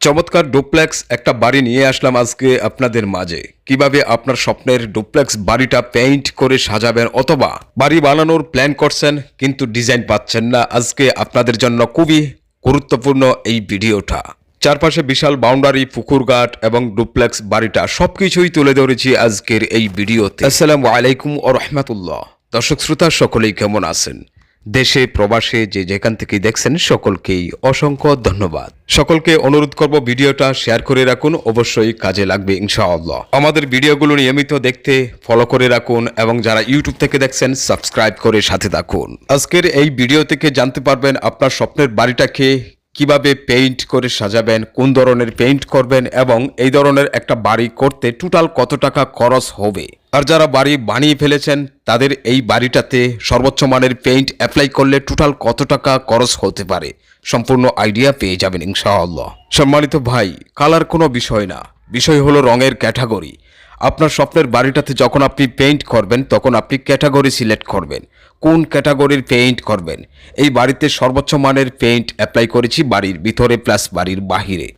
চমৎকার ডুপ্লেক্স একটা বাড়ি নিয়ে আসলাম আজকে আপনাদের মাঝে। কীভাবে আপনার স্বপ্নের ডুপ্লেক্স বাড়িটা পেইন্ট করে সাজাবেন অথবা বাড়ি বানানোর প্ল্যান করছেন, কিন্তু ডিজাইন পাচ্ছেন না। আজকে আপনাদের জন্য খুবই গুরুত্বপূর্ণ এই ভিডিওটা। চারপাশে বিশাল বাউন্ডারি পুকুরঘাট এবং ডুপ্লেক্স বাড়িটা সবকিছুই তুলে ধরেছি আজকের এই ভিডিওতে। আসসালামু আলাইকুম ও রহমতুল্লাহ। দর্শক, শ্রোতা সকলেই কেমন আছেন? দেশে, প্রবাসে, যে যেখান থেকে দেখছেন, সকলকেই অসংখ্য ধন্যবাদ। সকলকে অনুরোধ করব ভিডিওটা শেয়ার করে রাখুন, অবশ্যই কাজে লাগবে, ইনশাআল্লাহ। আমাদের ভিডিওগুলো নিয়মিত দেখতে ফলো করে রাখুন, এবং যারা ইউটিউব থেকে দেখছেন সাবস্ক্রাইব করে সাথে থাকুন। আজকের এই ভিডিও থেকে জানতে পারবেন আপনার স্বপ্নের বাড়িটাকে কীভাবে পেইন্ট করে সাজাবেন, কোন ধরনের পেইন্ট করবেন, এবং এই ধরনের একটা বাড়ি করতে টোটাল কত টাকা খরচ হবে। আর যারা বাড়ি বানিয়ে ফেলেছেন, তাদের এই বাড়িটাতে সর্বোচ্চ মানের পেইন্ট অ্যাপ্লাই করলে টোটাল কত টাকা খরচ হতে পারে? সম্পূর্ণ আইডিয়া পেয়ে যাবেন ইনশাআল্লাহ। সম্মানিত ভাই কালার কোনো বিষয় না। বিষয় হলো রঙের ক্যাটাগরি আপনার স্বপ্নের বাড়িটাতে যখন আপনি পেইন্ট করবেন, তখন আপনি ক্যাটাগরি সিলেক্ট করবেন। কোন ক্যাটাগরির পেইন্ট করবেন? এই বাড়িতে সর্বোচ্চ মানের পেইন্ট অ্যাপ্লাই করেছি বাড়ির ভিতরে প্লাস বাড়ির বাহিরে।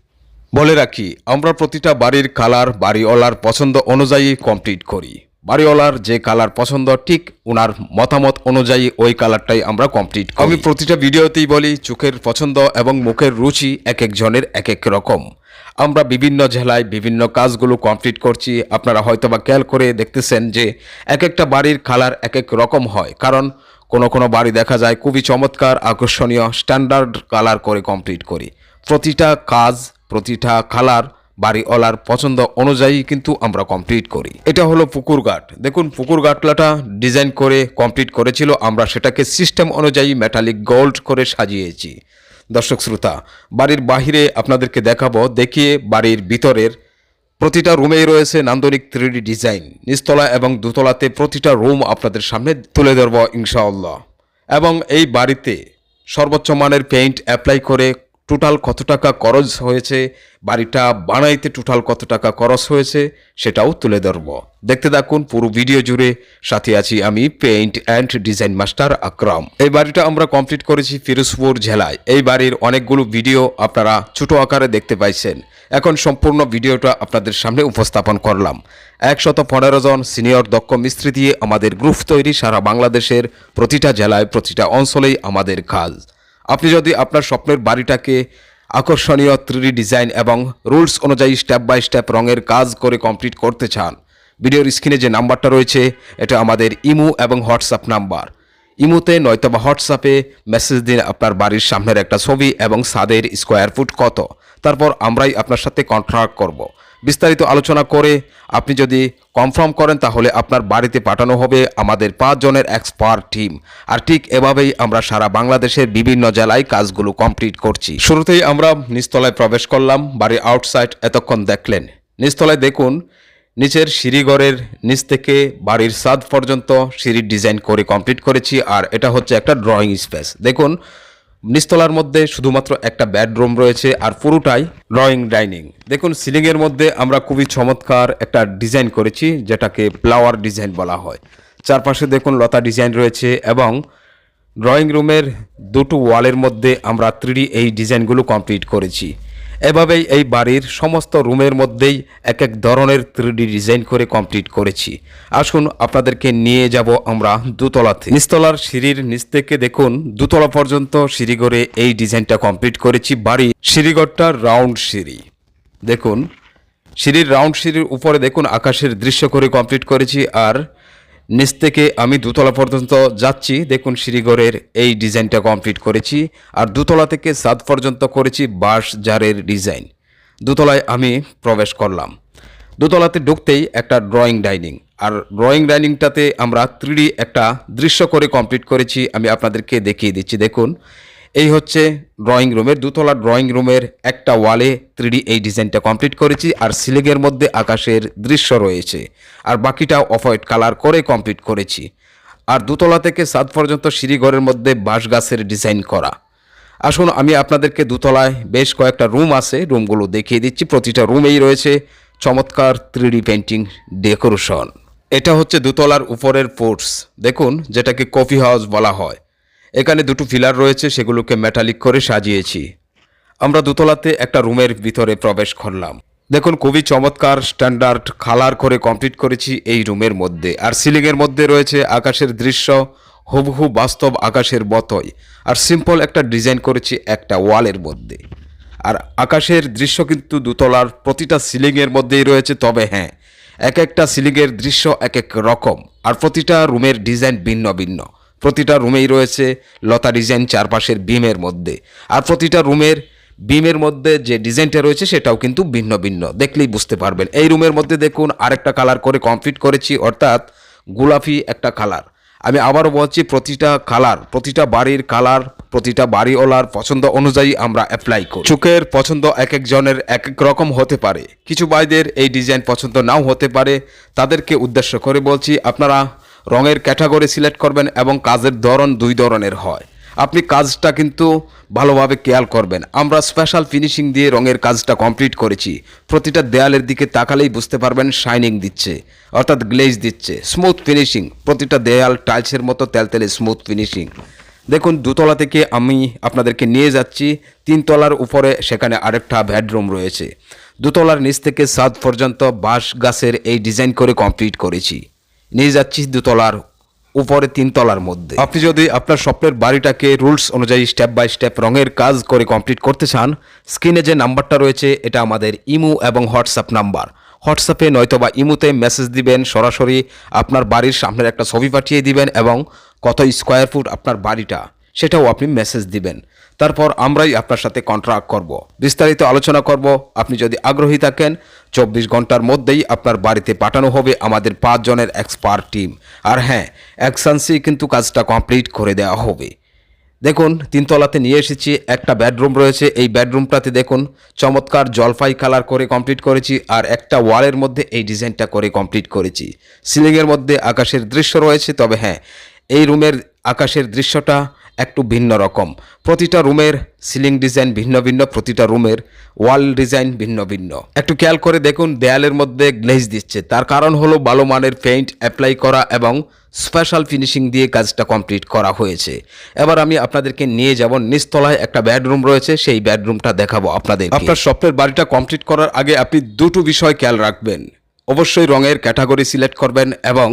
বলে রাখি, আমরা প্রতিটা বাড়ির কালার বাড়িওয়ালার পছন্দ অনুযায়ী কমপ্লিট করি। বাড়িওয়ালার যে কালার পছন্দ, ঠিক ওনার মতামত অনুযায়ী ওই কালারটাই আমরা কমপ্লিট করি। আমি প্রতিটা ভিডিওতেই বলি, চোখের পছন্দ এবং মুখের রুচি এক একজনের এক এক রকম। আমরা বিভিন্ন জেলায় বিভিন্ন কাজগুলো কমপ্লিট করছি। আপনারা হয়তোবা খেয়াল করে দেখতেছেন যে, এক একটা বাড়ির কালার এক এক রকম হয়। কারণ, কোনো কোনো বাড়ি দেখা যায় খুবই চমৎকার, আকর্ষণীয় স্ট্যান্ডার্ড কালার করে কমপ্লিট করি। প্রতিটা কাজ প্রতিটা কালার বাড়িওয়ালার পছন্দ অনুযায়ী কিন্তু আমরা কমপ্লিট করি। এটা হলো পুকুরঘাট দেখুন পুকুরঘাটলাটা ডিজাইন করে কমপ্লিট করেছিল, আমরা সেটাকে সিস্টেম অনুযায়ী মেটালিক গোল্ড করে সাজিয়েছি। দর্শক, শ্রোতা, বাড়ির বাহিরে আপনাদেরকে দেখাবো, দেখিয়ে বাড়ির ভিতরের প্রতিটা রুমেই রয়েছে নান্দনিক থ্রিডি ডিজাইন নিচতলা এবং দুতলাতে প্রতিটা রুম আপনাদের সামনে তুলে ধরব ইনশাআল্লাহ। এবং এই বাড়িতে সর্বোচ্চ মানের পেইন্ট অ্যাপ্লাই করে টোটাল কত টাকা খরচ হয়েছে? বাড়িটা বানাইতে টোটাল কত টাকা খরচ হয়েছে? সেটাও তুলে ধরব। দেখতে থাকুন, পুরো ভিডিও জুড়ে সাথে আছি আমি paint and design master Akram. এই বাড়িটা আমরা কমপ্লিট করেছি ফিরোজপুর জেলায়। এই বাড়ির অনেকগুলো ভিডিও আপনারা ছোট আকারে দেখতে পাইছেন। এখন সম্পূর্ণ ভিডিওটা আপনাদের সামনে উপস্থাপন করলাম। একশত পনেরো জন সিনিয়র দক্ষ মিস্ত্রি দিয়ে আমাদের গ্রুপ তৈরি সারা বাংলাদেশের প্রতিটা জেলায়, প্রতিটা অঞ্চলেই আমাদের কাজ। আপনি যদি আপনার স্বপ্নের বাড়িটাকে আকর্ষণীয় থ্রি ডিজাইন এবং রুলস অনুযায়ী স্টেপ বাই স্টেপ রঙের কাজ করে কমপ্লিট করতে চান, ভিডিওর স্ক্রিনে যে নাম্বারটা রয়েছে, এটা আমাদের ইমো এবং হোয়াটসঅ্যাপ নাম্বার ইমোতে নয়তোবা হোয়াটসঅ্যাপে মেসেজ দিন আপনার বাড়ির সামনের একটা ছবি এবং সাদের স্কোয়ার ফুট কত তারপর আমরাই আপনার সাথে কন্ট্রাক্ট করব। বিস্তারিত আলোচনা করে আপনি যদি কনফার্ম করেন, তাহলে আপনার বাড়িতে পাঠানো হবে আমাদের পাঁচজনের এক্সপার্ট টিম আর ঠিক এভাবেই আমরা সারা বাংলাদেশের বিভিন্ন জেলায় কাজগুলো কমপ্লিট করছি। শুরুতেই আমরা নিচতলায় প্রবেশ করলাম, বাড়ির আউটসাইড এতক্ষণ দেখলেন। নিচতলায় দেখুন, নিচের সিঁড়িঘরের নিচ থেকে বাড়ির সাদ পর্যন্ত সিঁড়ির ডিজাইন করে কমপ্লিট করেছি, আর এটা হচ্ছে একটা ড্রয়িং স্পেস দেখুন নিচতলার মধ্যে শুধুমাত্র একটা বেডরুম রয়েছে আর পুরোটাই ড্রয়িং ডাইনিং। দেখুন, সিলিংয়ের মধ্যে আমরা খুবই চমৎকার একটা ডিজাইন করেছি, যেটাকে ফ্লাওয়ার ডিজাইন বলা হয়। চারপাশে দেখুন, লতা ডিজাইন রয়েছে এবং ড্রয়িং রুমের দুটো ওয়ালের মধ্যে আমরা থ্রিডি এই ডিজাইনগুলো কমপ্লিট করেছি। এভাবেই এই বাড়ির সমস্ত রুমের মধ্যেই এক এক ধরনের থ্রিডি ডিজাইন করে কমপ্লিট করেছি। আসুন আপনাদেরকে নিয়ে যাব আমরা দুতলাতে। নিচতলার সিঁড়ির নিচ থেকে দেখুন, দুতলা পর্যন্ত সিঁড়ি করে এই ডিজাইনটা কমপ্লিট করেছি। বাড়ি সিঁড়িঘরটা রাউন্ড সিঁড়ি। দেখুন, সিঁড়ির রাউন্ড সিঁড়ির উপরে দেখুন, আকাশের দৃশ্য করে কমপ্লিট করেছি। আর নিচ থেকে আমি দুতলা পর্যন্ত যাচ্ছি। দেখুন শ্রীঘরের এই ডিজাইনটা কমপ্লিট করেছি আর দুতলা থেকে সাত পর্যন্ত করেছি বাঁশ জারের ডিজাইন। দুতলায় আমি প্রবেশ করলাম। দোতলাতে ঢুকতেই একটা ড্রয়িং ডাইনিং আর ড্রয়িং ডাইনিংটাতে আমরা থ্রিডি একটা দৃশ্য করে কমপ্লিট করেছি। আমি আপনাদেরকে দেখিয়ে দিচ্ছি। দেখুন এই হচ্ছে ড্রয়িং রুমের দুতলা ড্রয়িং রুমের একটা ওয়ালে থ্রিডি এই ডিজাইনটা কমপ্লিট করেছি আর সিলিংয়ের মধ্যে আকাশের দৃশ্য রয়েছে। আর বাকিটা অফ হোয়াইট কালার করে কমপ্লিট করেছি। আর দুতলা থেকে সাত পর্যন্ত সিঁড়িঘরের মধ্যে বাঁশ গাছের ডিজাইন করা। আসুন আমি আপনাদেরকে দুতলায় বেশ কয়েকটা রুম আছে রুমগুলো দেখিয়ে দিচ্ছি। প্রতিটা রুমেই রয়েছে চমৎকার থ্রিডি পেন্টিং ডেকোরেশন এটা হচ্ছে দুতলার উপরের পোর্টস দেখুন, যেটাকে কফি হাউস বলা হয়। এখানে দুটো ফিলার রয়েছে, সেগুলোকে মেটালিক করে সাজিয়েছি। আমরা দোতলাতে একটা রুমের ভিতরে প্রবেশ করলাম। দেখুন, খুবই চমৎকার স্ট্যান্ডার্ড কালার করে কমপ্লিট করেছি এই রুমের মধ্যে। আর সিলিংয়ের মধ্যে রয়েছে আকাশের দৃশ্য, হুবহু বাস্তব আকাশের মতোই। আর সিম্পল একটা ডিজাইন করেছি একটা ওয়ালের মধ্যে। আর আকাশের দৃশ্য কিন্তু দুতলার প্রতিটা সিলিংয়ের মধ্যেই রয়েছে, তবে হ্যাঁ এক একটা সিলিংয়ের দৃশ্য এক এক রকম। আর প্রতিটা রুমের ডিজাইন ভিন্ন ভিন্ন। প্রতিটা রুমেই রয়েছে লতা ডিজাইন চারপাশের বিমের মধ্যে। আর প্রতিটা রুমের বিমের মধ্যে যে ডিজাইনটা রয়েছে সেটাও কিন্তু ভিন্ন ভিন্ন। দেখলেই বুঝতে পারবেন। এই রুমের মধ্যে দেখুন আরেকটা কালার করে কমপ্লিট করেছি, অর্থাৎ গোলাপি একটা কালার। আমি আবারও বলছি, প্রতিটা কালার, প্রতিটা বাড়ির কালার, প্রতিটা বাড়িওয়ালার পছন্দ অনুযায়ী আমরা অ্যাপ্লাই করি। চোখের পছন্দ এক একজনের এক এক রকম হতে পারে। কিছু ভাইদের এই ডিজাইন পছন্দ নাও হতে পারে। তাদেরকে উদ্দেশ্য করে বলছি, আপনারা রঙের ক্যাটাগরি সিলেক্ট করবেন এবং কাজের ধরন দুই ধরনের হয়। আপনি কাজটা কিন্তু ভালোভাবে খেয়াল করবেন। আমরা স্পেশাল ফিনিশিং দিয়ে রঙের কাজটা কমপ্লিট করেছি। প্রতিটা দেয়ালের দিকে তাকালেই বুঝতে পারবেন শাইনিং দিচ্ছে, অর্থাৎ গ্লেজ দিচ্ছে স্মুথ ফিনিশিং প্রতিটা দেয়াল টাইলসের মতো তেলতেলে স্মুথ ফিনিশিং দেখুন, দুতলা থেকে আমি আপনাদেরকে নিয়ে যাচ্ছি। তিনতলার উপরে সেখানে আরেকটা বেডরুম রয়েছে। দুতলার নিচ থেকে সাত পর্যন্ত বাঁশ গাছের এই ডিজাইন করে কমপ্লিট করেছি। নিয়ে যাচ্ছি দুতলার উপরে তিনতলার মধ্যে। আপনি যদি আপনার স্বপ্নের বাড়িটাকে রুলস অনুযায়ী স্টেপ বাই স্টেপ রঙের কাজ করে কমপ্লিট করতে চান, স্ক্রিনে যে নাম্বারটা রয়েছে, এটা আমাদের ইমো এবং হোয়াটসঅ্যাপ নাম্বার। হোয়াটসঅ্যাপে নয়তোবা ইমুতে মেসেজ দিবেন, সরাসরি আপনার বাড়ির সামনের একটা ছবি পাঠিয়ে দিবেন এবং কত স্কোয়ার ফুট আপনার বাড়িটা। সেটাও আপনি মেসেজ দিবেন। তারপর আমরাই আপনার সাথে কন্ট্রাক্ট করব। বিস্তারিত আলোচনা করব। আপনি যদি আগ্রহী থাকেন, চব্বিশ ঘণ্টার মধ্যেই আপনার বাড়িতে পাঠানো হবে আমাদের পাঁচজনের এক্সপার্ট টিম আর হ্যাঁ অ্যাকশানসি কিন্তু কাজটা কমপ্লিট করে দেওয়া হবে। দেখুন, তিনতলাতে নিয়ে এসেছি, একটা বেডরুম রয়েছে। এই বেডরুমটাতে দেখুন, চমৎকার জলফাই কালার করে কমপ্লিট করেছি আর একটা ওয়ালের মধ্যে এই ডিজাইনটা করে কমপ্লিট করেছি। সিলিংয়ের মধ্যে আকাশের দৃশ্য রয়েছে, তবে হ্যাঁ এই রুমের আকাশের দৃশ্যটা একটু ভিন্ন রকম। প্রতিটা রুমের সিলিং ডিজাইন ভিন্ন ভিন্ন, প্রতিটা রুমের ওয়াল ডিজাইন ভিন্ন ভিন্ন। একটু খেয়াল করে দেখুন, দেয়ালের মধ্যে গ্লেজ দিচ্ছে। তার কারণ হলো ভালো মানের পেইন্ট অ্যাপ্লাই করা এবং স্পেশাল ফিনিশিং দিয়ে কাজটা কমপ্লিট করা হয়েছে। এবার আমি আপনাদেরকে নিয়ে যাব। নিচতলায় একটা বেডরুম রয়েছে, সেই বেডরুমটা দেখাবো আপনাদের আপনার স্বপ্নের বাড়িটা কমপ্লিট করার আগে আপনি দুটো বিষয় খেয়াল রাখবেন। অবশ্যই রঙের ক্যাটাগরি সিলেক্ট করবেন এবং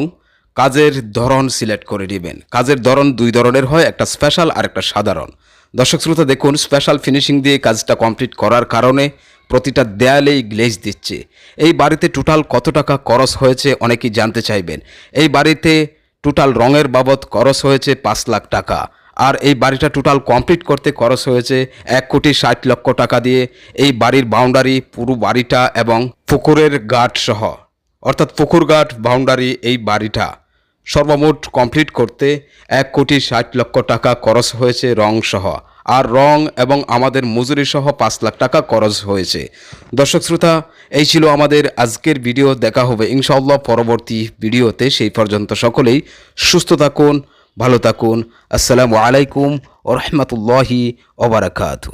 কাজের ধরন সিলেক্ট করে নেবেন। কাজের ধরন দুই ধরনের হয়, একটা স্পেশাল আর একটা সাধারণ। দর্শক শ্রোতা, দেখুন স্পেশাল ফিনিশিং দিয়ে কাজটা কমপ্লিট করার কারণে প্রতিটা দেয়ালেই গ্লেজ দিচ্ছে। এই বাড়িতে টোটাল কত টাকা খরচ হয়েছে অনেকেই জানতে চাইবেন। এই বাড়িতে টোটাল রঙের বাবদ খরচ হয়েছে পাঁচ লাখ টাকা। আর এই বাড়িটা টোটাল কমপ্লিট করতে খরচ হয়েছে এক কোটি ষাট লক্ষ টাকা দিয়ে। এই বাড়ির বাউন্ডারি পুরো বাড়িটা এবং পুকুরের গাট সহ। অর্থাৎ পুকুর গাঠ বাউন্ডারি এই বাড়িটা। সর্বমোট কমপ্লিট করতে এক কোটি ষাট লক্ষ টাকা খরচ হয়েছে রং সহ। আর রং এবং আমাদের মজুরি সহ পাঁচ লাখ টাকা খরচ হয়েছে। দর্শক শ্রোতা, এই ছিল আমাদের আজকের ভিডিও দেখা হবে ইনশাআল্লাহ পরবর্তী ভিডিওতে সেই পর্যন্ত সকলেই সুস্থ থাকুন, ভালো থাকুন। আসসালামু আলাইকুম ও রহমতুল্লাহি ওবরাকাতু